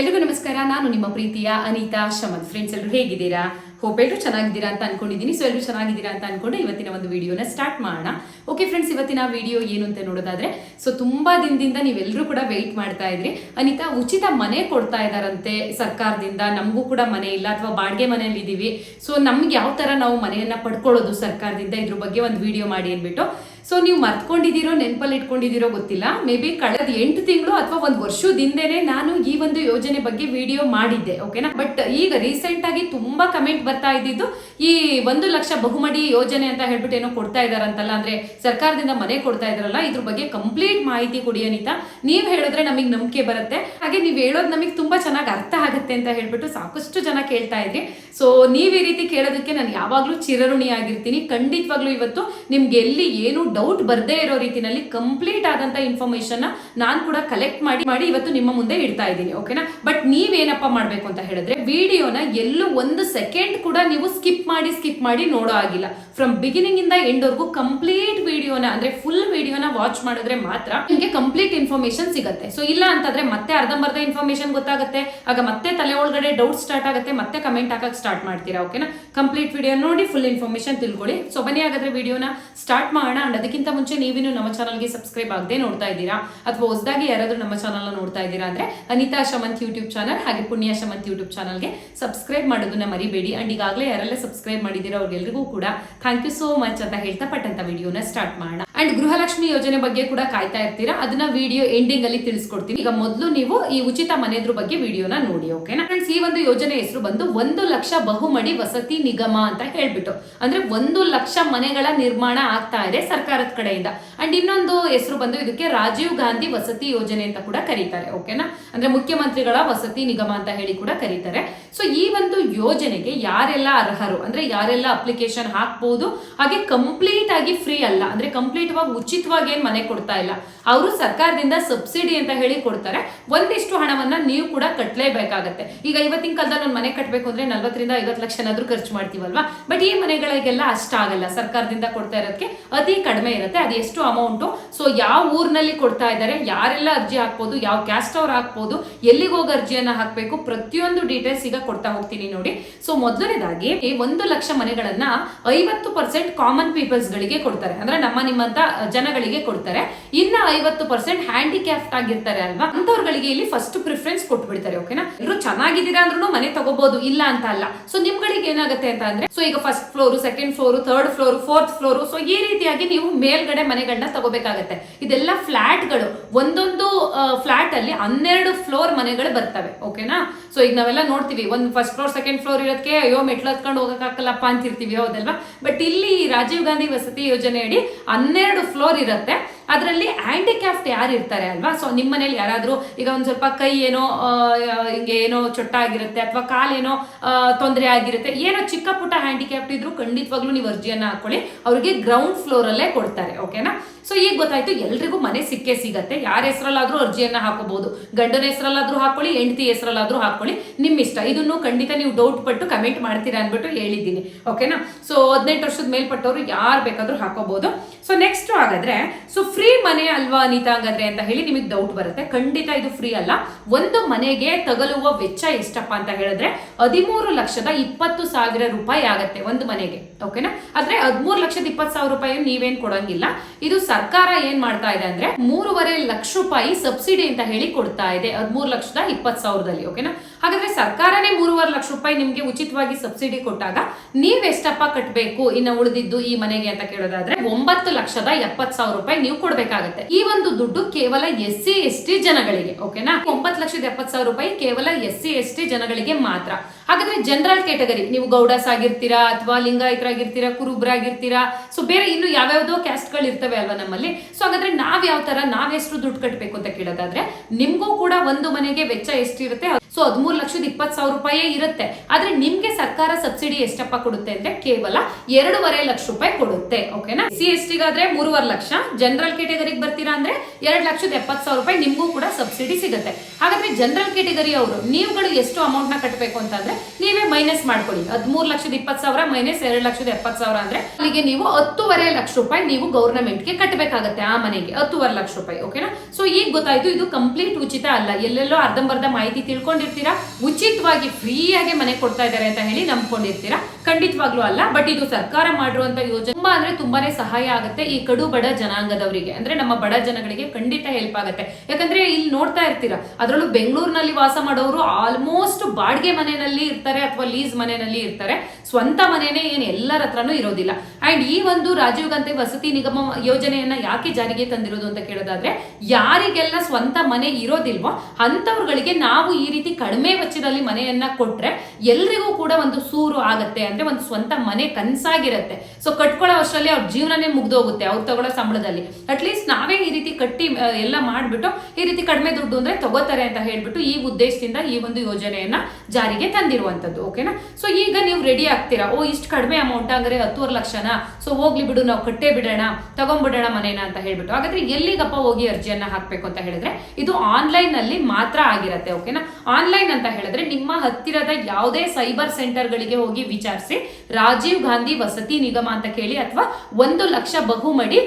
ಎಲ್ರಿಗೂ ನಮಸ್ಕಾರ. ನಾನು ನಿಮ್ಮ ಪ್ರೀತಿಯ ಅನಿತಾ ಶಮದ್. ಫ್ರೆಂಡ್ಸ್ ಎಲ್ಲರೂ ಹೇಗಿದ್ದೀರಾ? ಹೋಪ್ ಎಲ್ಲರೂ ಚೆನ್ನಾಗಿದ್ದೀರಾ ಅಂತ ಅನ್ಕೊಂಡಿದ್ದೀನಿ. ಸೊ ಎಲ್ಲರೂ ಚೆನ್ನಾಗಿದ್ದೀರಾ ಅಂತ ಅನ್ಕೊಂಡು ಇವತ್ತಿನ ಒಂದು ವಿಡಿಯೋನ ಸ್ಟಾರ್ಟ್ ಮಾಡೋಣ. ಓಕೆ ಫ್ರೆಂಡ್ಸ್ ಇವತ್ತಿನ ವಿಡಿಯೋ ಏನು ಅಂತ ನೋಡೋದಾದ್ರೆ ಸೊ ತುಂಬಾ ದಿನದಿಂದ ನೀವೆಲ್ಲರೂ ಕೂಡ ವೆಯ್ಟ್ ಮಾಡ್ತಾ ಇದ್ರಿ. ಅನಿತಾ, ಉಚಿತ ಮನೆ ಕೊಡ್ತಾ ಇದಾರಂತೆ ಸರ್ಕಾರದಿಂದ. ನಮಗೂ ಕೂಡ ಮನೆ ಇಲ್ಲ ಅಥವಾ ಬಾಡಿಗೆ ಮನೆಯಲ್ಲಿ ಇದ್ದೀವಿ ಸೊ ನಮ್ಗೆ ಯಾವ ತರ ನಾವು ಮನೆಯನ್ನ ಪಡ್ಕೊಳ್ಳೋದು ಸರ್ಕಾರದಿಂದ? ಇದ್ರ ಬಗ್ಗೆ ಒಂದು ವಿಡಿಯೋ ಮಾಡಿ ಅಂದ್ಬಿಟ್ಟು. ಸೊ ನೀವು ಮರ್ತ್ಕೊಂಡಿದ್ದೀರೋ, ನೆನಪಲ್ಲಿ ಇಟ್ಕೊಂಡಿದ್ದೀರೋ ಗೊತ್ತಿಲ್ಲ. ಮೇ ಬಿ ಕಳೆದ ಎಂಟು ತಿಂಗಳು ಅಥವಾ ಒಂದು ವರ್ಷದಿಂದನೇ ನಾನು ಈ ಒಂದು ಯೋಜನೆ ಬಗ್ಗೆ ವಿಡಿಯೋ ಮಾಡಿದ್ದೆ ಓಕೆನಾ ಬಟ್ ಈಗ ರೀಸೆಂಟ್ ಆಗಿ ತುಂಬಾ ಕಮೆಂಟ್ ಬರ್ತಾ ಇದ್ದಿದ್ದು, ಈ ಒಂದು ಲಕ್ಷ ಬಹುಮಡಿ ಯೋಜನೆ ಅಂತ ಹೇಳ್ಬಿಟ್ಟು ಏನೋ ಕೊಡ್ತಾ ಇದಾರಂತಲ್ಲ ಅಂದ್ರೆ ಸರ್ಕಾರದಿಂದ ಮನೆ ಕೊಡ್ತಾ ಇದ್ರಲ್ಲ ಇದ್ರ ಬಗ್ಗೆ ಕಂಪ್ಲೀಟ್ ಮಾಹಿತಿ ಕೊಡಿ ಅನಿತಾ. ನೀವು ಹೇಳಿದ್ರೆ ನಮಗೆ ನಂಬಿಕೆ ಬರುತ್ತೆ. ಹಾಗೆ ನೀವು ಹೇಳೋದು ನಮಗೆ ತುಂಬಾ ಚೆನ್ನಾಗಿ ಅರ್ಥ ಆಗುತ್ತೆ ಅಂತ ಹೇಳ್ಬಿಟ್ಟು ಸಾಕಷ್ಟು ಜನ ಕೇಳ್ತಾ ಇದ್ರಿ. ಸೊ ನೀವು ಈ ರೀತಿ ಕೇಳೋದಕ್ಕೆ ನಾನು ಯಾವಾಗಲೂ ಚಿರಋಣಿ ಆಗಿರ್ತೀನಿ ಖಂಡಿತವಾಗ್ಲೂ ಇವತ್ತು ನಿಮ್ಗೆ ಎಲ್ಲಿ ಏನು ಡೌಟ್ ಬರದೇ ಇರೋ ರೀತಿನಲ್ಲಿ ಕಂಪ್ಲೀಟ್ ಆದಂತ ಇನ್ಫಾರ್ಮೇಶನ್ ನಾನು ಕೂಡ ಕಲೆಕ್ಟ್ ಮಾಡಿ ಮಾಡಿ ಇವತ್ತು ನಿಮ್ಮ ಮುಂದೆ ಇಡ್ತಾ ಇದ್ದೀನಿ ಓಕೆನಾ ಬಟ್ ನೀವೇನಪ್ಪ ಮಾಡಬೇಕು ಅಂತ ಹೇಳಿದ್ರೆ ವಿಡಿಯೋನ ಎಲ್ಲೂ ಒಂದು ಸೆಕೆಂಡ್ ಕೂಡ ನೀವು ಸ್ಕಿಪ್ ಮಾಡಿ ಸ್ಕಿಪ್ ಮಾಡಿ ನೋಡೋ ಆಗಿಲ್ಲ ಫ್ರಮ್ ಬಿಗಿನಿಂಗ್ ಇಂದ ಎಂಡ್ ವರ್ಗು ಕಂಪ್ಲೀಟ್ ವಿಡಿಯೋನ ಅಂದ್ರೆ ಫುಲ್ ವಿಡಿಯೋನ ವಾಚ್ ಮಾಡಿದ್ರೆ ಮಾತ್ರ ನಿಮಗೆ ಕಂಪ್ಲೀಟ್ ಇನ್ಫಾರ್ಮೇಶನ್ ಸಿಗುತ್ತೆ. ಸೊ ಇಲ್ಲ ಅಂತಂದ್ರೆ ಮತ್ತೆ ಅರ್ಧಂಬರ್ಧ ಇನ್ಫಾರ್ಮೇಶನ್ ಗೊತ್ತಾಗುತ್ತೆ. ಆಗ ಮತ್ತೆ ತಲೆ ಒಳಗಡೆ ಡೌಟ್ ಸ್ಟಾರ್ಟ್ ಆಗುತ್ತೆ, ಮತ್ತೆ ಕಮೆಂಟ್ ಹಾಕಕ್ ಸ್ಟಾರ್ಟ್ ಮಾಡ್ತೀರಾ ಓಕೆನಾ ಕಂಪ್ಲೀಟ್ ವಿಡಿಯೋ ನೋಡಿ ಫುಲ್ ಇನ್ಫಾರ್ಮೇಶನ್ ತಿಳ್ಕೊಳ್ಳಿ. ಸೊ ಬನ್ನಿ ಹಾಗಾದ್ರೆ ವಿಡಿಯೋನ ಸ್ಟಾರ್ಟ್ ಮಾಡೋಣ. ಅಂಡ್ ಅದಕ್ಕಿಂತ ಮುಂಚೆ ನೀವಿನ್ನು ನಮ್ಮ ಚಾನಲ್ಗೆ ಸಬ್ಸ್ಕ್ರೈಬ್ ಆಗದೆ ನೋಡ್ತಾ ಇದ್ದೀರಾ? ಅಥವಾ ಹೊಸದಾಗಿ ಯಾರಾದರೂ ನಮ್ಮ ಚಾನಲ್ನ ನೋಡ್ತಾ ಇದ್ದೀರಾ ಅಂದ್ರೆ ಅನಿತಾ ಶಮಂತ್ ಯೂಟ್ಯೂಬ್ ಚಾನಲ್ ಹಾಗೆ ಪುಣ್ಯ ಶಮಂತ್ ಯೂಟ್ಯೂಬ್ ಚಾನಲ್ಗೆ ಸಬ್ಸ್ಕ್ರೈಬ್ ಮಾಡೋದನ್ನ ಮರಿಬೇಡಿ. ಅಂಡ್ ಈಗಾಗಲೇ ಯಾರೆಲ್ಲ ಸಬ್ಸ್ಕ್ರೈಬ್ ಮಾಡಿದ್ದೀರಾ ಅವ್ರಿಗೆಲ್ರಿಗೂ ಕೂಡ ಥ್ಯಾಂಕ್ ಯು ಸೋ ಮಚ್ ಅಂತ ಹೇಳ್ತಾ ಪಟ್ಟಂತ ವಿಡಿಯೋನ ಸ್ಟಾರ್ಟ್ ಮಾಡೋಣ. ಅಂಡ್ ಗೃಹಲಕ್ಷ್ಮಿ ಯೋಜನೆ ಬಗ್ಗೆ ಕೂಡ ಕಾಯ್ತಾ ಇರ್ತೀರಾ? ಅದನ್ನ ವಿಡಿಯೋ ಎಂಡಿಂಗ್ ಅಲ್ಲಿ ತಿಳಿಸ್ಕೊಡ್ತೀನಿ. ಈಗ ಮೊದಲು ನೀವು ಈ ಉಚಿತ ಮನೆದ್ರ ಬಗ್ಗೆ ವಿಡಿಯೋನ ನೋಡಿ ಓಕೆನಾ ಫ್ರೆಂಡ್ಸ್ ಈ ಒಂದು ಯೋಜನೆ ಹೆಸರು ಬಂದು ಒಂದು ಲಕ್ಷ ಬಹುಮಡಿ ವಸತಿ ನಿಗಮ ಅಂತ ಹೇಳ್ಬಿಟ್ಟು. ಅಂದ್ರೆ ಒಂದು ಲಕ್ಷ ಮನೆಗಳ ನಿರ್ಮಾಣ ಆಗ್ತಾ ಇದೆ ಸರ್ಕಾರದ ಕಡೆಯಿಂದ. ಅಂಡ್ ಇನ್ನೊಂದು ಹೆಸರು ಬಂದು ಇದಕ್ಕೆ ರಾಜೀವ್ ಗಾಂಧಿ ವಸತಿ ಯೋಜನೆ ಅಂತ ಕೂಡ ಕರೀತಾರೆ ಓಕೆನಾ ಅಂದ್ರೆ ಮುಖ್ಯಮಂತ್ರಿಗಳ ವಸತಿ ನಿಗಮ ಅಂತ ಹೇಳಿ ಕೂಡ ಕರೀತಾರೆ. ಸೊ ಈ ಒಂದು ಯೋಜನೆಗೆ ಯಾರೆಲ್ಲ ಅರ್ಹರು? ಅಂದ್ರೆ ಯಾರೆಲ್ಲ ಅಪ್ಲಿಕೇಶನ್ ಹಾಕ್ಬಹುದು ಹಾಗೆ ಕಂಪ್ಲೀಟ್ ಆಗಿ ಫ್ರೀ ಅಲ್ಲ. ಅಂದ್ರೆ ಕಂಪ್ಲೀಟ್ ವಾಗಿ ಉಚಿತವಾಗಿ ಏನು ಮನೆ ಕೊಡ್ತಾ ಇಲ್ಲ. ಅವರು ಸರ್ಕಾರದಿಂದ ಸಬ್ಸಿಡಿ ಅಂತ ಹೇಳಿ ಕೊಡ್ತಾರೆ. ಒಂದಿಷ್ಟು ಹಣವನ್ನ ನೀವು ಕೂಡ ಕಟ್ಟಲೇಬೇಕಾಗತ್ತೆ ಈಗ ಇವತ್ತಿನ ಕಾಲದಲ್ಲಿ ಒಂದು ಮನೆ ಕಟ್ಟಬೇಕು ಅಂದ್ರೆ ನಲ್ವತ್ತರಿಂದ ಐವತ್ತು ಲಕ್ಷ ಏನಾದ್ರೂ ಖರ್ಚು ಮಾಡ್ತೀವಲ್ವಾ? ಬಟ್ ಈ ಮನೆಗಳಿಗೆಲ್ಲ ಅಷ್ಟಾಗಲ್ಲ ಸರ್ಕಾರದಿಂದ ಕೊಡ್ತಾ ಇರೋದಕ್ಕೆ ಅತಿ ಕಡಿಮೆ ಇರುತ್ತೆ. ಅದು ಎಷ್ಟು ಅಮೌಂಟು? ಸೊ ಯಾವ ಊರಿನಲ್ಲಿ ಕೊಡ್ತಾ ಇದ್ದಾರೆ, ಯಾರೆಲ್ಲ ಅರ್ಜಿ ಹಾಕ್ಬೋದು, ಯಾವ ಕ್ಯಾಸ್ಟ್ ಅವ್ರು ಹಾಕ್ಬೋದು, ಎಲ್ಲಿಗೆ ಹೋಗಿ ಅರ್ಜಿಯನ್ನ ಹಾಕಬೇಕು, ಪ್ರತಿಯೊಂದು ಡೀಟೇಲ್ಸ್ ಈಗ ಕೊಡ್ತಾ ಹೋಗ್ತೀನಿ ನೋಡಿ. ಸೊ ಮೊದಲನೇದಾಗಿ ಒಂದು ಲಕ್ಷ ಮನೆಗಳನ್ನ ಐವತ್ತು ಪರ್ಸೆಂಟ್ ಕಾಮನ್ ಪೀಪಲ್ಸ್ ಗಳಿಗೆ ಕೊಡ್ತಾರೆ. ಅಂದ್ರೆ ನಮ್ಮ ನಿಮ್ಮಂತ ಜನಗಳಿಗೆ ಕೊಡ್ತಾರೆ. ಇನ್ನ ಐವತ್ತು ಪರ್ಸೆಂಟ್ ಹ್ಯಾಂಡಿಕ್ಯಾಫ್ಟ್ ಆಗಿರ್ತಾರೆ ಅಲ್ವಾ? ಅಂತವ್ರಗಳಿಗೆ ಇಲ್ಲಿ ಫಸ್ಟ್ ಪ್ರಿಫರೆನ್ಸ್ ಕೊಟ್ಬಿಡ್ತಾರೆ ಓಕೆನಾ ಇವರು ಚೆನ್ನಾಗಿದ್ದೀರಾ ಅಂದ್ರೂ ಮನೆ ತಗೋಬಹುದು ಇಲ್ಲ ಅಂತ ಅಲ್ಲ. ಸೊ ನಿಮ್ಗಳಿಗೆ ಏನಾಗುತ್ತೆ ಅಂತ ಅಂದ್ರೆ ಸೊ ಈಗ first floor second floor third floor fourth floor so ಈ ರೀತಿಯಾಗಿ ನೀವು ಮೇಲ್ಗಡೆ ಮನೆಗಳನ್ನ ತಗೋಬೇಕಾಗತ್ತೆ. ಇದೆಲ್ಲ ಫ್ಲಾಟ್ಗಳು. ಒಂದೊಂದು ಫ್ಲಾಟ್ ಅಲ್ಲಿ ಹನ್ನೆರಡು ಫ್ಲೋರ್ ಮನೆಗಳು ಬರ್ತವೆ ಓಕೆನಾ ಸೊ ಈಗ ನಾವೆಲ್ಲ ನೋಡ್ತೀವಿ, ಒಂದು ಫಸ್ಟ್ ಫ್ಲೋರ್ ಸೆಕೆಂಡ್ ಫ್ಲೋರ್ ಇರೋದಕ್ಕೆ ಅಯ್ಯೋ, ಮೆಟ್ಲು ಹತ್ಕೊಂಡು ಹೋಗಕ್ಕಾಗಲ್ಲಪ್ಪ ಅಂತಿರ್ತೀವಿ ಹೌದಲ್ವಾ? ಬಟ್ ಇಲ್ಲಿ ರಾಜೀವ್ ಗಾಂಧಿ ವಸತಿ ಯೋಜನೆ ಅಡಿ ಹನ್ನೆರಡು ಫ್ಲೋರ್ ಇರುತ್ತೆ. ಅದರಲ್ಲಿ ಹ್ಯಾಂಡಿಕ್ಯಾಫ್ಟ್ ಯಾರು ಇರ್ತಾರೆ ಅಲ್ವಾ? ಸೊ ನಿಮ್ಮ ಮನೇಲಿ ಯಾರಾದರೂ ಈಗ ಒಂದು ಸ್ವಲ್ಪ ಕೈ ಏನೋ ಹಿಂಗೆ ಏನೋ ಚೊಟ್ಟ ಆಗಿರುತ್ತೆ ಅಥವಾ ಕಾಲೇನೋ ತೊಂದರೆ ಆಗಿರುತ್ತೆ, ಏನೋ ಚಿಕ್ಕ ಪುಟ್ಟ ಹ್ಯಾಂಡಿಕ್ಯಾಫ್ಟ್ ಇದ್ರು ಖಂಡಿತವಾಗ್ಲೂ ನೀವು ಅರ್ಜಿಯನ್ನು ಹಾಕೊಳ್ಳಿ. ಅವರಿಗೆ ಗ್ರೌಂಡ್ ಫ್ಲೋರಲ್ಲೇ ಕೊಡ್ತಾರೆ ಓಕೆನಾ ಸೊ ಈಗ ಗೊತ್ತಾಯ್ತು, ಎಲ್ರಿಗೂ ಮನೆ ಸಿಕ್ಕೇ ಸಿಗತ್ತೆ. ಯಾರ ಹೆಸರಲ್ಲಾದ್ರೂ ಅರ್ಜಿಯನ್ನ ಹಾಕೋಬಹುದು ಗಂಡನ ಹೆಸರಲ್ಲಾದ್ರೂ ಹಾಕೊಳ್ಳಿ, ಹೆಂಡತಿ ಹೆಸರಲ್ಲಾದ್ರೂ ಹಾಕೊಳ್ಳಿ. ನಿಮ್ಮ ಇಷ್ಟ. ಇದನ್ನು ಖಂಡಿತ ನೀವು ಡೌಟ್ ಪಟ್ಟು ಕಮೆಂಟ್ ಮಾಡ್ತೀರಾ ಅಂದ್ಬಿಟ್ಟು ಹೇಳಿದ್ದೀನಿ. ಓಕೆನಾ ಸೊ ಹದಿನೆಂಟು ವರ್ಷದ ಮೇಲ್ಪಟ್ಟವರು ಯಾರು ಬೇಕಾದ್ರೂ ಹಾಕೋಬಹುದು ಸೊ ನೆಕ್ಸ್ಟ್ ಹಾಗಾದ್ರೆ ಸೊ ಫ್ರೀ ಮನೆ ಅಲ್ವಾ ಅನಿತಾ ಹಂಗಾದ್ರೆ ಅಂತ ಹೇಳಿ ನಿಮಗೆ ಡೌಟ್ ಬರುತ್ತೆ. ಖಂಡಿತ ಇದು ಫ್ರೀ ಅಲ್ಲ. ಒಂದು ಮನೆಗೆ ತಗಲುವ ವೆಚ್ಚ ಎಷ್ಟಪ್ಪ ಅಂತ ಹೇಳಿದ್ರೆ, ಹದಿಮೂರು ಲಕ್ಷದ ಇಪ್ಪತ್ತು ಸಾವಿರ ರೂಪಾಯಿ ಆಗತ್ತೆ ಒಂದು ಮನೆಗೆ. ಓಕೆನಾ ಆದ್ರೆ ಹದಿಮೂರು ಲಕ್ಷದ ಇಪ್ಪತ್ತು ಸಾವಿರ ರೂಪಾಯಿ ನೀವೇನು ಕೊಡೋಂಗಿಲ್ಲ. ಇದು ಸರ್ಕಾರ ಏನ್ ಮಾಡ್ತಾ ಇದೆ ಅಂದ್ರೆ ಮೂರುವರೆ ಲಕ್ಷ ರೂಪಾಯಿ ಸಬ್ಸಿಡಿ ಅಂತ ಹೇಳಿ ಕೊಡ್ತಾ ಇದೆ. ಹದಿಮೂರು ಲಕ್ಷದ ಇಪ್ಪತ್ತು ಸಾವಿರದಲ್ಲಿ ಓಕೆನಾ ಹಾಗಾದ್ರೆ ಸರ್ಕಾರನೇ ಮೂರುವರೆ ಲಕ್ಷ ರೂಪಾಯಿ ನಿಮ್ಗೆ ಉಚಿತವಾಗಿ ಸಬ್ಸಿಡಿ ಕೊಟ್ಟಾಗ ನೀವ್ ಎಷ್ಟಪ್ಪ ಕಟ್ಟಬೇಕು ಇನ್ನು ಉಳಿದಿದ್ದು ಈ ಮನೆಗೆ ಅಂತ ಕೇಳೋದಾದ್ರೆ ಒಂಬತ್ತು ಲಕ್ಷದ ಎಪ್ಪತ್ ಸಾವಿರ ರೂಪಾಯಿ ನೀವು ಕೊಡ್ಬೇಕಾಗತ್ತೆ. ಈ ಒಂದು ದುಡ್ಡು ಕೇವಲ ಎಸ್ ಸಿ ಎಸ್ ಟಿ ಜನಗಳಿಗೆ ಓಕೆನಾ ಒಂಬತ್ತು ಲಕ್ಷದ ಎಪ್ಪತ್ ಸಾವಿರ ರೂಪಾಯಿ ಕೇವಲ ಎಸ್ ಸಿ ಎಸ್ ಟಿ ಜನಗಳಿಗೆ ಮಾತ್ರ. ಹಾಗಾದ್ರೆ ಜನರಲ್ ಕ್ಯಾಟಗರಿ ನೀವು ಗೌಡಸ್ ಆಗಿರ್ತೀರಾ ಅಥವಾ ಲಿಂಗಾಯತರಾಗಿರ್ತೀರಾ, ಕುರುಬ್ರಾಗಿರ್ತೀರಾ? ಸೊ ಬೇರೆ ಇನ್ನು ಯಾವ್ಯಾವ್ದೋ ಕ್ಯಾಸ್ಟ್ಗಳು ಇರ್ತವೆ ಅಲ್ವಾ ನಮ್ಮಲ್ಲಿ. ಸೊ ಹಾಗಾದ್ರೆ ನಾವ್ ಯಾವ ತರ, ನಾವ್ ಎಷ್ಟು ದುಡ್ಡು ಕಟ್ಟಬೇಕು ಅಂತ ಕೇಳೋದಾದ್ರೆ, ನಿಮ್ಗೂ ಕೂಡ ಒಂದು ಮನೆಗೆ ವೆಚ್ಚ ಎಷ್ಟಿರುತ್ತೆ ಸೊ ಹದಿಮೂರು ಲಕ್ಷದ ಇಪ್ಪತ್ತು ಸಾವಿರ ರೂಪಾಯಿ ಇರುತ್ತೆ. ಆದ್ರೆ ನಿಮ್ಗೆ ಸರ್ಕಾರ ಸಬ್ಸಿಡಿ ಎಷ್ಟಪ್ಪ ಕೊಡುತ್ತೆ ಅಂದ್ರೆ ಕೇವಲ ಎರಡೂವರೆ ಲಕ್ಷ ರೂಪಾಯಿ ಕೊಡುತ್ತೆ ಓಕೆನಾ ಸಿ ಎಸ್ ಟಿಗಾದ್ರೆ ಮೂರುವರೆ ಲಕ್ಷ. ಜನರಲ್ ಕೆಟಗರಿಗೆ ಬರ್ತೀರಾ ಅಂದ್ರೆ ಎರಡು ಲಕ್ಷದ ಎಪ್ಪತ್ತು ಸಾವಿರ ರೂಪಾಯಿ ನಿಮಗೂ ಕೂಡ ಸಬ್ಸಿಡಿ ಸಿಗುತ್ತೆ. ಹಾಗಾದ್ರೆ ಜನರಲ್ ಕೆಟಗರಿ ಅವರು, ನೀವುಗಳು ಎಷ್ಟು ಅಮೌಂಟ್ನ ಕಟ್ಟಬೇಕು ಅಂತಂದ್ರೆ ನೀವೇ ಮೈನಸ್ ಮಾಡ್ಕೊಳ್ಳಿ. ಹದಿಮೂರು ಲಕ್ಷದ ಇಪ್ಪತ್ತು ಸಾವಿರ ಮೈನಸ್ ಎರಡು ಲಕ್ಷದ ಎಪ್ಪತ್ತು ಸಾವಿರ ಅಂದ್ರೆ ಅಲ್ಲಿಗೆ ನೀವು ಹತ್ತೂವರೆ ಲಕ್ಷ ರೂಪಾಯಿ ನೀವು ಗೌರ್ನಮೆಂಟ್ಗೆ ಕಟ್ಟಬೇಕಾಗತ್ತೆ ಆ ಮನೆಗೆ, ಹತ್ತೂವರೆ ಲಕ್ಷ ರೂಪಾಯಿ ಓಕೆನಾ ಸೊ ಈಗ ಗೊತ್ತಾಯ್ತು, ಇದು ಕಂಪ್ಲೀಟ್ ಉಚಿತ ಅಲ್ಲ. ಎಲ್ಲೆಲ್ಲೋ ಅರ್ಧಂಬರ್ಧ ಮಾಹಿತಿ ತಿಳ್ಕೊಂಡು ಅನ್ಕೊಂಡಿರ್ತೀರಾ ಉಚಿತವಾಗಿ ಫ್ರೀಯಾಗಿ ಮನೆ ಕೊಡ್ತಾ ಇದ್ದಾರೆ ಅಂತ ಹೇಳಿ ನಂಬ್ಕೊಂಡಿರ್ತೀರಾ? ಖಂಡಿತವಾಗ್ಲೂ ಅಲ್ಲ, ಬಟ್ ಇದು ಸರ್ಕಾರ ಮಾಡಿರುವಂತ ಯೋಜನೆ. ತುಂಬಾ ಅಂದ್ರೆ ತುಂಬಾನೇ ಸಹಾಯ ಆಗುತ್ತೆ ಈ ಕಡು ಬಡ ಜನಾಂಗದವರಿಗೆ. ಅಂದ್ರೆ ನಮ್ಮ ಬಡ ಜನಗಳಿಗೆ ಖಂಡಿತ ಹೆಲ್ಪ್ ಆಗುತ್ತೆ. ಯಾಕಂದ್ರೆ ಇಲ್ಲಿ ನೋಡ್ತಾ ಇರ್ತೀರಾ, ಅದರಲ್ಲೂ ಬೆಂಗಳೂರಿನಲ್ಲಿ ವಾಸ ಮಾಡೋರು ಆಲ್ಮೋಸ್ಟ್ ಬಾಡಿಗೆ ಮನೆಯಲ್ಲಿ ಇರ್ತಾರೆ ಅಥವಾ ಲೀಸ್ ಮನೆಯಲ್ಲಿ ಇರ್ತಾರೆ. ಸ್ವಂತ ಮನೆನೇ ಏನು ಎಲ್ಲರ ಹತ್ರನೂ ಇರೋದಿಲ್ಲ. ಅಂಡ್ ಈ ಒಂದು ರಾಜೀವ್ ಗಾಂಧಿ ವಸತಿ ನಿಗಮ ಯೋಜನೆಯನ್ನ ಯಾಕೆ ಜಾರಿಗೆ ತಂದಿರೋದು ಅಂತ ಕೇಳೋದಾದ್ರೆ, ಯಾರಿಗೆಲ್ಲ ಸ್ವಂತ ಮನೆ ಇರೋದಿಲ್ವೋ ಅಂತವ್ರುಗಳಿಗೆ ನಾವು ಈ ರೀತಿ ಕಡಿಮೆ ವೆಚ್ಚದಲ್ಲಿ ಮನೆಯನ್ನ ಕೊಟ್ರೆ ಎಲ್ರಿಗೂ ಕೂಡ ಒಂದು ಸೂರು ಆಗತ್ತೆ, ಅಂದ್ರೆ ಒಂದು ಸ್ವಂತ ಮನೆ ಕನ್ಸಾಗಿರತ್ತೆ. ಸೊ ಕಟ್ಕೊಳ್ಳೋ ಅಷ್ಟರಲ್ಲಿ ಅವ್ರ ಜೀವನನೇ ಮುಗ್ದೋಗುತ್ತೆ ಅವ್ರು ತಗೊಳ್ಳೋ ಸಂಬಳದಲ್ಲಿ. ಅಟ್ಲೀಸ್ಟ್ ನಾವೇ ಈ ರೀತಿ ಕಟ್ಟಿ ಎಲ್ಲ ಮಾಡಿಬಿಟ್ಟು ಈ ರೀತಿ ಕಡಿಮೆ ದುಡ್ಡು ಅಂದ್ರೆ ತಗೋತಾರೆ ಅಂತ ಹೇಳ್ಬಿಟ್ಟು ಈ ಉದ್ದೇಶದಿಂದ ಈ ಒಂದು ಯೋಜನೆಯನ್ನ ಜಾರಿಗೆ ತಂದಿರುವಂತದ್ದು ಓಕೆನಾ ಸೊ ಈಗ ನೀವು ರೆಡಿ ಆಗ್ತೀರಾ? ಓ, ಇಷ್ಟು ಕಡಿಮೆ ಅಮೌಂಟ್ ಅಂದ್ರೆ ಹತ್ತುವರೆ ಲಕ್ಷನ? ಸೊ ಹೋಗ್ಲಿ ಬಿಡು, ನಾವು ಕಟ್ಟೇ ಬಿಡೋಣ, ತಗೊಂಡ್ಬಿಡೋಣ ಮನೇನ ಅಂತ ಹೇಳ್ಬಿಟ್ಟು. ಹಾಗಾದ್ರೆ ಎಲ್ಲಿಗಪ್ಪ ಹೋಗಿ ಅರ್ಜಿಯನ್ನ ಹಾಕ್ಬೇಕು ಅಂತ ಹೇಳಿದ್ರೆ, ಇದು ಆನ್ಲೈನ್ ಅಲ್ಲಿ ಮಾತ್ರ ಆಗಿರತ್ತೆ ಓಕೆನಾ ಆನ್ಲೈನ್ ಅಂತ ಹೇಳಿದ್ರೆ ನಿಮ್ಮ ಹತ್ತಿರದ ಯಾವುದೇ ಸೈಬರ್ ಸೆಂಟರ್ ಗಳಿಗೆ ಹೋಗಿ ವಿಚಾರಿಸಿ, ರಾಜೀವ್ ಗಾಂಧಿ ವಸತಿ ನಿಗಮ ಅಂತ ಕೇಳಿ ಅಥವಾ ಒಂದು ಲಕ್ಷ ಬಹುಮಡಿ